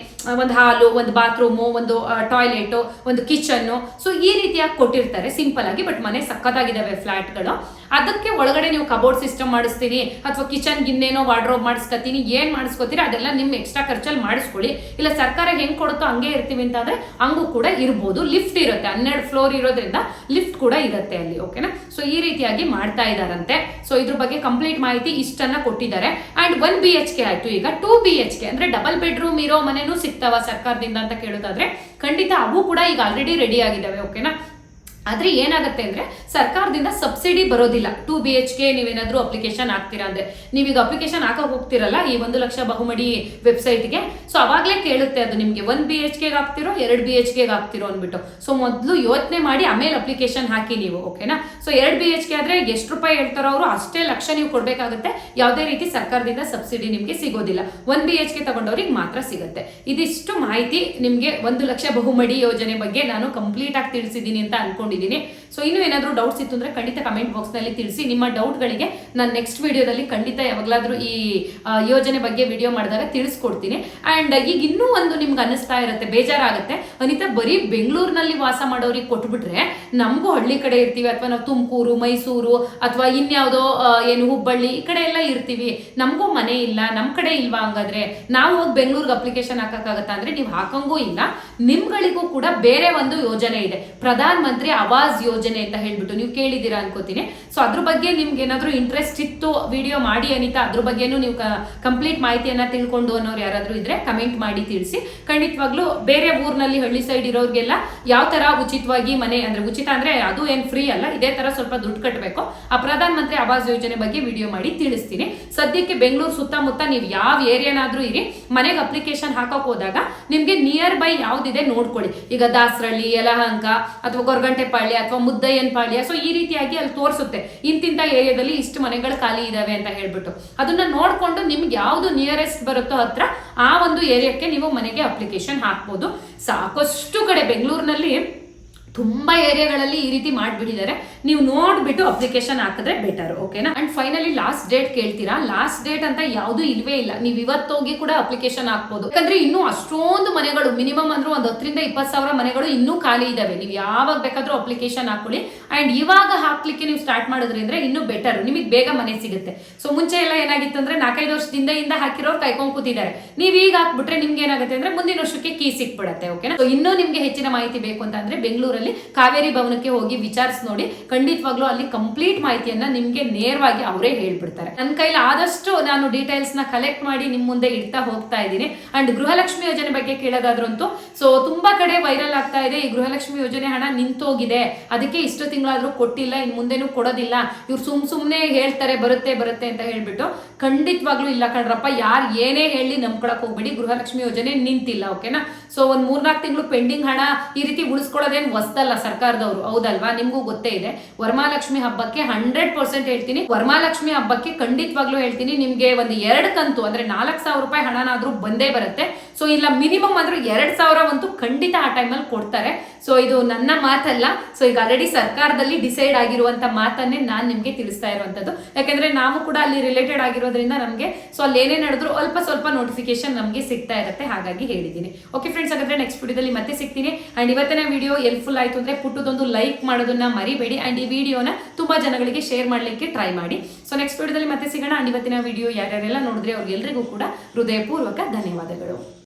ಒಂದು ಹಾಲು ಒಂದು ಬಾತ್ರೂಮು ಒಂದು ಟಾಯ್ಲೆಟ್ ಒಂದು ಕಿಚನ್ ಸೊ ಈ ರೀತಿಯಾಗಿ ಕೊಟ್ಟಿರ್ತಾರೆ ಸಿಂಪಲ್ ಆಗಿ ಬಟ್ ಮನೆ ಸಕ್ಕತ್ತಾಗಿದ್ದಾವೆ ಫ್ಲಾಟ್ಗಳು ಅದಕ್ಕೆ ಒಳಗಡೆ ನೀವು ಕಬೋರ್ಡ್ ಸಿಸ್ಟಮ್ ಮಾಡಿಸ್ತೀನಿ ಅಥವಾ ಕಿಚನ್ ಗಿನ್ನೇನೋ ವಾರ್ಡ್ರೋಬ್ ಮಾಡಿಸ್ಕೊತೀನಿ ಏನು ಮಾಡಿಸ್ಕೊತೀರಿ, ಅದೆಲ್ಲ ನಿಮ್ಮ ಎಕ್ಸ್ಟ್ರಾ ಖರ್ಚಲ್ಲಿ ಮಾಡಿಸ್ಕೊಳ್ಳಿ. ಇಲ್ಲ, ಸರ್ಕಾರ ಹೆಂಗೆ ಕೊಡುತ್ತೋ ಹಂಗೆ ಇರ್ತೀವಿ ಅಂತ ಅಂದ್ರೆ ಹಂಗೂ ಕೂಡ ಇರ್ಬೋದು. ಲಿಫ್ಟ್ ಇರುತ್ತೆ, ಹನ್ನೆರಡು ಫ್ಲೋರ್ ಇರೋದ್ರಿಂದ ಲಿಫ್ಟ್ ಕೂಡ ಇರುತ್ತೆ ಅಲ್ಲಿ ಓಕೆನಾ ಸೊ ಈ ರೀತಿಯಾಗಿ ಮಾಡ್ತಾ ಇದ್ದಾರಂತೆ ಸೊ ಇದ್ರ ಬಗ್ಗೆ ಕಂಪ್ಲೀಟ್ ಮಾಹಿತಿ ಇಷ್ಟನ್ನ ಕೊಟ್ಟಿದ್ದಾರೆ. And one B H K ಆಯ್ತು. ಈಗ ಟೂ ಬಿ ಎಚ್ ಕೆ ಅಂದ್ರೆ ಡಬಲ್ ಬೆಡ್ರೂಮ್ ಇರೋ ಮನೆನೂ ಸಿಗ್ತಾವ ಸರ್ಕಾರದಿಂದ ಅಂತ ಕೇಳೋದಾದ್ರೆ ಖಂಡಿತ ಅವು ಕೂಡ ಈಗ ಆಲ್ರೆಡಿ ರೆಡಿ ಆಗಿದ್ದಾವೆ ಓಕೆನಾ ಆದ್ರೆ ಏನಾಗುತ್ತೆ ಅಂದ್ರೆ ಸರ್ಕಾರದಿಂದ ಸಬ್ಸಿಡಿ ಬರೋದಿಲ್ಲ. ಟೂ ಬಿ ಎಚ್ ಕೆ ನೀವೇನಾದ್ರೂ ಅಪ್ಲಿಕೇಶನ್ ಹಾಕ್ತೀರಾ ಅಂದ್ರೆ. ನೀವೀಗ ಅಪ್ಲಿಕೇಶನ್ ಹಾಕಕ್ ಹೋಗ್ತಿರಲ್ಲ ಈ ಒಂದು ಲಕ್ಷ ಬಹುಮಡಿ ವೆಬ್ಸೈಟ್ಗೆ ಸೊ ಅವಾಗಲೇ ಕೇಳುತ್ತೆ ಅದು ನಿಮಗೆ ಒನ್ ಬಿ ಎಚ್ ಕೆಗೆ ಹಾಕ್ತಿರೋ, ಎರಡು ಬಿ ಎಚ್ ಕೆಗೆ ಹಾಕ್ತಿರೋ ಅಂದ್ಬಿಟ್ಟು. ಸೊ ಮೊದಲು ಯೋಚನೆ ಮಾಡಿ ಆಮೇಲೆ ಅಪ್ಲಿಕೇಶನ್ ಹಾಕಿ ನೀವು ಓಕೆನಾ ಸೊ ಎರಡು ಬಿ ಎಚ್ ಕೆ ಆದ್ರೆ ಎಷ್ಟು ರೂಪಾಯಿ ಹೇಳ್ತಾರೋ ಅವರು ಅಷ್ಟೇ ಲಕ್ಷ ನೀವು ಕೊಡಬೇಕಾಗುತ್ತೆ. ಯಾವುದೇ ರೀತಿ ಸರ್ಕಾರದಿಂದ ಸಬ್ಸಿಡಿ ನಿಮಗೆ ಸಿಗೋದಿಲ್ಲ. ಒನ್ ಬಿ ಎಚ್ ಕೆ ತಗೊಂಡವ್ರಿಗೆ ಮಾತ್ರ ಸಿಗುತ್ತೆ. ಇದಿಷ್ಟು ಮಾಹಿತಿ ನಿಮಗೆ ಒಂದು ಲಕ್ಷ ಬಹುಮಡಿ ಯೋಜನೆ ಬಗ್ಗೆ ನಾನು ಕಂಪ್ಲೀಟ್ ಆಗಿ ತಿಳಿಸಿದ್ದೀನಿ ಅಂತ ಅನ್ಕೊಂಡಿದ್ದೀನಿ. ತಗೊಂಡಿದ್ದೀನಿ ಸೊ ಇನ್ನು ಏನಾದರೂ ಡೌಟ್ಸ್ ಇತ್ತು ಅಂದ್ರೆ ಖಂಡಿತ ಕಮೆಂಟ್ ಬಾಕ್ಸ್ನಲ್ಲಿ ತಿಳಿಸಿ. ನಿಮ್ಮ ಡೌಟ್ಗಳಿಗೆ ನಾನು ನೆಕ್ಸ್ಟ್ ವಿಡಿಯೋದಲ್ಲಿ ಖಂಡಿತ ಯಾವಾಗಲಾದರೂ ಈ ಯೋಜನೆ ಬಗ್ಗೆ ವಿಡಿಯೋ ಮಾಡಿದಾಗ ತಿಳಿಸ್ಕೊಡ್ತೀನಿ. ಅಂಡ್ ಈಗ ಇನ್ನೂ ಒಂದು ನಿಮ್ಗೆ ಅನಿಸ್ತಾ ಇರುತ್ತೆ, ಬೇಜಾರಾಗುತ್ತೆ. ಅನಿತಾ, ಬರೀ ಬೆಂಗಳೂರಿನಲ್ಲಿ ವಾಸ ಮಾಡೋರಿಗೆ ಕೊಟ್ಬಿಟ್ರೆ ನಮಗೂ ಹಳ್ಳಿ ಕಡೆ ಇರ್ತೀವಿ. ಅಥವಾ ನಾವು ತುಮಕೂರು, ಮೈಸೂರು, ಅಥವಾ ಇನ್ಯಾವುದೋ ಏನು ಹುಬ್ಬಳ್ಳಿ ಈ ಕಡೆ ಎಲ್ಲ ಇರ್ತೀವಿ. ನಮಗೂ ಮನೆ ಇಲ್ಲ ನಮ್ಮ ಕಡೆ ಇಲ್ವಾ ಹಂಗಾದ್ರೆ? ನಾವು ಹೋಗಿ ಬೆಂಗಳೂರಿಗೆ ಅಪ್ಲಿಕೇಶನ್ ಹಾಕಕ್ಕಾಗತ್ತಾ ಅಂದ್ರೆ ನೀವು ಹಾಕಂಗೂ ಇಲ್ಲ. ನಿಮ್ಗಳಿಗೂ ಕೂಡ ಬೇರೆ ಒಂದು ಯೋಜನೆ ಇದೆ. ಪ್ರಧಾನ ಮಂತ್ರಿ ಆವಾಸ್ ಯೋಜನೆ ಅಂತ ಹೇಳ್ಬಿಟ್ಟು ನೀವು ಕೇಳಿದ್ದೀರಾ ಅನ್ಕೋತೀನಿ. ಸೊ ಅದ್ರ ಬಗ್ಗೆ ನಿಮ್ಗೆ ಏನಾದರೂ ಇಂಟ್ರೆಸ್ಟ್ ಇತ್ತು ವಿಡಿಯೋ ಮಾಡಿ ಅನಿತಾ, ಅದ್ರ ಬಗ್ಗೆನೂ ನೀವು ಕಂಪ್ಲೀಟ್ ಮಾಹಿತಿಯನ್ನ ತಿಳ್ಕೊಂಡು ಅನ್ನೋರು ಯಾರಾದ್ರೂ ಇದ್ರೆ ಕಮೆಂಟ್ ಮಾಡಿ ತಿಳಿಸಿ. ಖಂಡಿತವಾಗ್ಲೂ ಬೇರೆ ಊರ್ನಲ್ಲಿ ಹಳ್ಳಿ ಸೈಡ್ ಇರೋರ್ಗೆಲ್ಲ ಯಾವ ತರ ಉಚಿತವಾಗಿ ಮನೆ ಅಂದ್ರೆ ಉಚಿತ ಅಂದ್ರೆ ಅದು ಏನ್ ಫ್ರೀ ಅಲ್ಲ, ಇದೇ ತರ ಸ್ವಲ್ಪ ದುಡ್ಡು ಕಟ್ಟಬೇಕು ಆ ಪ್ರಧಾನ ಮಂತ್ರಿ ಆವಾಸ್ ಯೋಜನೆ ಬಗ್ಗೆ ವಿಡಿಯೋ ಮಾಡಿ ತಿಳಿಸ್ತೀನಿ. ಸದ್ಯಕ್ಕೆ ಬೆಂಗಳೂರು ಸುತ್ತಮುತ್ತ ನೀವು ಯಾವ ಏರಿಯಾನಾದ್ರೂ ಇರಿ, ಮನೆಗೆ ಅಪ್ಲಿಕೇಶನ್ ಹಾಕಕ್ ಹೋದಾಗ ನಿಮ್ಗೆ ನಿಯರ್ ಬೈ ಯಾವ್ದಿದೆ ನೋಡ್ಕೊಳ್ಳಿ. ಈಗ ದಾಸರಳ್ಳಿ, ಯಲಹಂಕ ಅಥವಾ ಗೊರಗಂಟೆಪಾಳ್ಯ ಅಥವಾ ಮುದ್ದಯ್ಯನಪಾಳ್ಯ ಸೊ ಈ ರೀತಿಯಾಗಿ ಅಲ್ಲಿ ತೋರಿಸುತ್ತೆ. ಇಂತಿಂತ ಏರಿಯಾದಲ್ಲಿ ಇಷ್ಟು ಮನೆಗಳು ಖಾಲಿ ಇದಾವೆ ಅಂತ ಹೇಳ್ಬಿಟ್ಟು. ಅದನ್ನ ನೋಡ್ಕೊಂಡು ನಿಮ್ಗೆ ಯಾವುದು ನಿಯರೆಸ್ಟ್ ಬರುತ್ತೋ ಹತ್ರ ಆ ಒಂದು ಏರಿಯಾಕ್ಕೆ ನೀವು ಮನೆಗೆ ಅಪ್ಲಿಕೇಶನ್ ಹಾಕ್ಬೋದು. ಸಾಕಷ್ಟು ಕಡೆ ಬೆಂಗಳೂರಿನಲ್ಲಿ ತುಂಬಾ ಏರಿಯಾಗಳಲ್ಲಿ ಈ ರೀತಿ ಮಾಡ್ಬಿಟ್ಟಿದ್ದಾರೆ. ನೀವು ನೋಡ್ಬಿಟ್ಟು ಅಪ್ಲಿಕೇಶನ್ ಹಾಕಿದ್ರೆ ಬೆಟರ್ ಓಕೆನಾ ಅಂಡ್ ಫೈನಲಿ ಲಾಸ್ಟ್ ಡೇಟ್ ಕೇಳ್ತೀರಾ? ಲಾಸ್ಟ್ ಡೇಟ್ ಅಂತ ಯಾವುದು ಇಲ್ವೇ ಇಲ್ಲ. ನೀವು ಇವತ್ತೋಗಿ ಕೂಡ ಅಪ್ಲಿಕೇಶನ್ ಹಾಕ್ಬೋದು. ಯಾಕಂದ್ರೆ ಇನ್ನೂ ಅಷ್ಟೊಂದು ಮನೆಗಳು ಮಿನಿಮಮ್ ಅಂದ್ರೆ ಒಂದು ಹತ್ತರಿಂದ ಇಪ್ಪತ್ತು ಸಾವಿರ ಮನೆಗಳು ಇನ್ನೂ ಖಾಲಿ ಇದಾವೆ. ನೀವು ಯಾವಾಗ ಬೇಕಾದ್ರೂ ಅಪ್ಲಿಕೇಶನ್ ಹಾಕೊಳ್ಳಿ. ಅಂಡ್ ಇವಾಗ ಹಾಕ್ಲಿಕ್ಕೆ ನೀವು ಸ್ಟಾರ್ಟ್ ಮಾಡಿದ್ರಿಂದ ಇನ್ನೂ ಬೆಟರ್ ನಿಮಗೆ ಬೇಗ ಮನೆ ಸಿಗುತ್ತೆ. ಸೊ ಮುಂಚೆ ಎಲ್ಲ ಏನಾಗಿತ್ತು ಅಂದ್ರೆ ನಾಲ್ಕೈದು ವರ್ಷದಿಂದ ಇಂದ ಹಾಕಿರೋರು ಕೈಕೊಂಡ್ ಕೂತಿದ್ದಾರೆ. ನೀವು ಈಗ ಹಾಕ್ಬಿಟ್ರೆ ನಿಮ್ಗೆ ಏನಾಗುತ್ತೆ ಅಂದ್ರೆ ಮುಂದಿನ ವರ್ಷಕ್ಕೆ ಕೀ ಸಿಕ್ಬಿಡತ್ತೆ ಓಕೆನಾ ಸೊ ಇನ್ನೂ ನಿಮ್ಗೆ ಹೆಚ್ಚಿನ ಮಾಹಿತಿ ಬೇಕು ಅಂತ ಅಂದ್ರೆ ಕಾವೇರಿ ಭವನಕ್ಕೆ ಹೋಗಿ ವಿಚಾರಿಸಿ ನೋಡಿ, ಖಂಡಿತವಾಗ್ಲೂ ಅಲ್ಲಿ ಕಂಪ್ಲೀಟ್ ಮಾಹಿತಿಯನ್ನ ನಿಮ್ಗೆ ನೇರವಾಗಿ ಅವರೇ ಹೇಳ್ಬಿಡ್ತಾರೆ. ನನ್ನ ಕೈಲಿ ಆದಷ್ಟು ನಾನು ಡೀಟೇಲ್ಸ್ನ ಕಲೆಕ್ಟ್ ಮಾಡಿ ನಿಮ್ ಮುಂದೆ ಇಡ್ತಾ ಹೋಗ್ತಾ ಇದ್ದೀನಿ. ಅಂಡ್ ಗೃಹಲಕ್ಷ್ಮಿ ಯೋಜನೆ ಬಗ್ಗೆ ಕೇಳೋದಾದ್ರಂತೂ ಸೊ ತುಂಬಾ ಕಡೆ ವೈರಲ್ ಆಗ್ತಾ ಇದೆ. ಈ ಗೃಹಲಕ್ಷ್ಮಿ ಯೋಜನೆ ಹಣ ನಿಂತೋಗಿದೆ. ಅದಕ್ಕೆ ಇಷ್ಟು ತಿಂಗಳಾದ್ರೂ ಕೊಟ್ಟಿಲ್ಲ, ಇನ್ ಮುಂದೆನೂ ಕೊಡೋದಿಲ್ಲ. ಇವ್ರು ಸುಮ್ ಸುಮ್ನೆ ಹೇಳ್ತಾರೆ, ಬರುತ್ತೆ ಬರುತ್ತೆ ಅಂತ ಹೇಳ್ಬಿಟ್ಟು, ಖಂಡಿತವಾಗ್ಲೂ ಇಲ್ಲ ಕಣ್ರಪ್ಪ, ಯಾರು ಏನೇ ಹೇಳಿ ನಂಬ್ಕೊಳಕ್ ಹೋಗ್ಬೇಡಿ. ಗೃಹಲಕ್ಷ್ಮಿ ಯೋಜನೆ ನಿಂತಿಲ್ಲ ಓಕೆನಾ ಸೊ ಒಂದ್ ಮೂರ್ನಾಲ್ಕು ತಿಂಗಳು ಪೆಂಡಿಂಗ್ ಹಣ ಈ ರೀತಿ ಉಳಿಸ್ಕೊಳ್ಳೋದೇನು ಹೊಸ್ತಲ್ಲ ಸರ್ಕಾರದವರು, ಹೌದಲ್ವಾ? ನಿಮ್ಗೂ ಗೊತ್ತೇ ಇದೆ. ವರಮಾಲಕ್ಷ್ಮಿ ಹಬ್ಬಕ್ಕೆ ಹಂಡ್ರೆಡ್ ಪರ್ಸೆಂಟ್ ಹೇಳ್ತೀನಿ. ವರಮಾಲಕ್ಷ್ಮಿ ಹಬ್ಬಕ್ಕೆ ಖಂಡಿತವಾಗ್ಲೂ ಹೇಳ್ತೀನಿ. ನಿಮ್ಗೆ ಒಂದು ಎರಡು ಕಂತು, ಅಂದ್ರೆ ನಾಲ್ಕು ಸಾವಿರ ರೂಪಾಯಿ ಹಣನಾದ್ರೂ ಬಂದೇ ಬರುತ್ತೆ. ಸೊ ಇಲ್ಲ ಮಿನಿಮಮ್ ಅಂದ್ರೆ ಎರಡು ಸಾವಿರ ಅಂತೂ ಖಂಡಿತ ಆ ಟೈಮಲ್ಲಿ ಕೊಡ್ತಾರೆ. ಸೊ ಇದು ನನ್ನ ಮಾತಲ್ಲ. ಸೊ ಈಗ ಆಲ್ರೆಡಿ ಸರ್ಕಾರದಲ್ಲಿ ಡಿಸೈಡ್ ಆಗಿರುವಂತ ಮಾತನ್ನೇ ನಾನು ನಿಮಗೆ ತಿಳಿಸ್ತಾ ಇರುವಂತದ್ದು. ಯಾಕಂದ್ರೆ ನಾವು ಕೂಡ ಅಲ್ಲಿ ರಿಲೇಟೆಡ್ ಆಗಿರೋದ್ರಿಂದ ನಮಗೆ ಸೊ ಅಲ್ಲಿ ಏನೇ ನಡೆದ್ರು ಅಲ್ಪ ಸ್ವಲ್ಪ ನೋಟಿಫಿಕೇಶನ್ ನಮಗೆ ಸಿಗ್ತಾ ಇರುತ್ತೆ. ಹಾಗಾಗಿ ಹೇಳಿದ್ದೀನಿ. ಓಕೆ ಫ್ರೆಂಡ್ಸ್ ಹಾಗಾದ್ರೆ ನೆಕ್ಸ್ಟ್ ವಿಡಿಯೋದಲ್ಲಿ ಮತ್ತೆ ಸಿಗ್ತೀನಿ. ಅಂಡ್ ಇವತ್ತಿನ ವಿಡಿಯೋ ಎಲ್ಫುಲ್ ಆಯ್ತು ಅಂದ್ರೆ ಪುಟ್ಟದೊಂದು ಲೈಕ್ ಮಾಡೋದನ್ನ ಮರಿಬೇಡಿ. ಅಂಡ್ ಈ ವಿಡಿಯೋನ ತುಂಬಾ ಜನಗಳಿಗೆ ಶೇರ್ ಮಾಡಲಿಕ್ಕೆ ಟ್ರೈ ಮಾಡಿ. ಸೊ ನೆಕ್ಸ್ಟ್ ವಿಡಿಯೋದಲ್ಲಿ ಮತ್ತೆ ಸಿಗೋಣ. ಅಂಡ್ ಇವತ್ತಿನ ವಿಡಿಯೋ ಯಾರ್ಯಾರೆಲ್ಲ ನೋಡಿದ್ರೆ ಅವ್ರಿಗೆಲ್ರಿಗೂ ಕೂಡ ಹೃದಯಪೂರ್ವಕ ಧನ್ಯವಾದಗಳು.